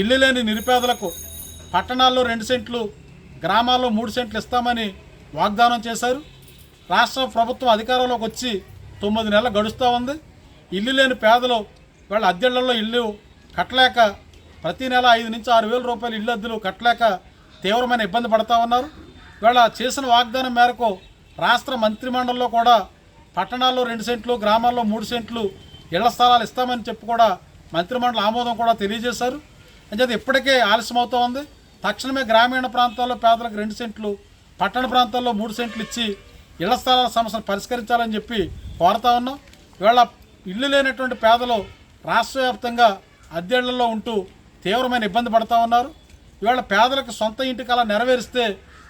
ఇల్లు లేని నిరుపేదలకు పట్టణాల్లో రెండు సెంట్లు గ్రామాల్లో మూడు సెంట్లు ఇస్తామని వాగ్దానం చేశారు. రాష్ట్ర ప్రభుత్వం అధికారంలోకి వచ్చి తొమ్మిది నెలలు గడుస్తూ ఉంది. ఇల్లు లేని పేదలు వాళ్ళ అద్దెళ్ళలో ఇల్లు కట్టలేక ప్రతి నెల ఐదు నుంచి ఆరు వేల రూపాయలు ఇల్లు అద్దెలు కట్టలేక తీవ్రమైన ఇబ్బంది పడతా ఉన్నారు. వీళ్ళ చేసిన వాగ్దానం మేరకు రాష్ట్ర మంత్రిమండలిలో కూడా పట్టణాల్లో రెండు సెంట్లు గ్రామాల్లో మూడు సెంట్లు ఇళ్ళ స్థలాలు ఇస్తామని చెప్పి కూడా మంత్రిమండలి ఆమోదం కూడా తెలియజేశారు. అంచేది ఇప్పటికే ఆలస్యం అవుతూ ఉంది. తక్షణమే గ్రామీణ ప్రాంతాల్లో పేదలకు రెండు సెంట్లు పట్టణ ప్రాంతాల్లో మూడు సెంట్లు ఇచ్చి ఇళ్ళ స్థలాల సమస్యను పరిష్కరించాలని చెప్పి కోరుతా ఉన్నాం. ఇవాళ ఇల్లు లేనటువంటి పేదలు రాష్ట్ర వ్యాప్తంగా అద్దెళ్ళలో ఉంటూ తీవ్రమైన ఇబ్బంది పడతా ఉన్నారు. ఇవాళ పేదలకు సొంత ఇంటి కళ నెరవేరిస్తే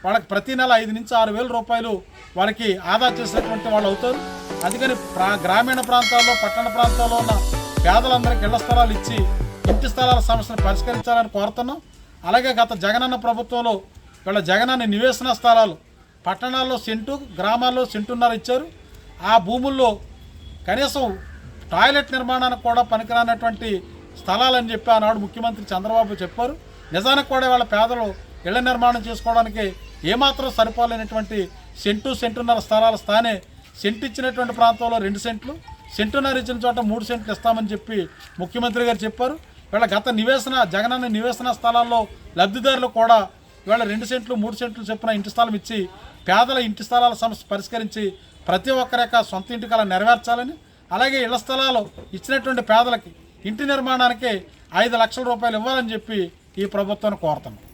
వాళ్ళకి ప్రతి నెల ఐదు నుంచి ఆరు వేల రూపాయలు వాళ్ళకి ఆదా చేసినటువంటి వాళ్ళు అవుతారు. అందుకని ప్రా గ్రామీణ ప్రాంతాల్లో పట్టణ ప్రాంతాల్లో ఉన్న పేదలందరికీ ఇళ్ళ స్థలాలు ఇచ్చి ఇంటి స్థలాల సమస్యను పరిష్కరించాలని కోరుతున్నాం. అలాగే గత జగనన్న ప్రభుత్వంలో వీళ్ళ జగనన్న నివేశన స్థలాలు పట్టణాల్లో సెంటు గ్రామాల్లో సెంటున్నర ఇచ్చారు. ఆ భూముల్లో కనీసం టాయిలెట్ నిర్మాణానికి కూడా పనికిరానటువంటి స్థలాలని చెప్పి ఆనాడు ముఖ్యమంత్రి చంద్రబాబు చెప్పారు. నిజానికి కూడా వాళ్ళ పేదలు ఇళ్ళ నిర్మాణం చేసుకోవడానికి ఏమాత్రం సరిపోలేనటువంటి సెంటు సెంటున్నర స్థలాల స్థానే సెంటు ఇచ్చినటువంటి ప్రాంతంలో రెండు సెంట్లు సెంటున్నర ఇచ్చిన చోట మూడు సెంట్లు ఇస్తామని చెప్పి ముఖ్యమంత్రి గారు చెప్పారు. వీళ్ళ గత నివేశన జగనన్న నివేశన స్థలాల్లో లబ్ధిదారులు కూడా వీళ్ళ రెండు సెంట్లు మూడు సెంట్లు చొప్పున ఇంటి స్థలం ఇచ్చి పేదల ఇంటి స్థలాల సమస్య పరిష్కరించి ప్రతి ఒక్కరి యొక్క సొంత ఇంటి కళ నెరవేర్చాలని అలాగే ఇళ్ళ స్థలాలు ఇచ్చినటువంటి పేదలకి ఇంటి నిర్మాణానికి ఐదు లక్షల రూపాయలు ఇవ్వాలని చెప్పి ఈ ప్రభుత్వాన్ని కోరుతున్నాం.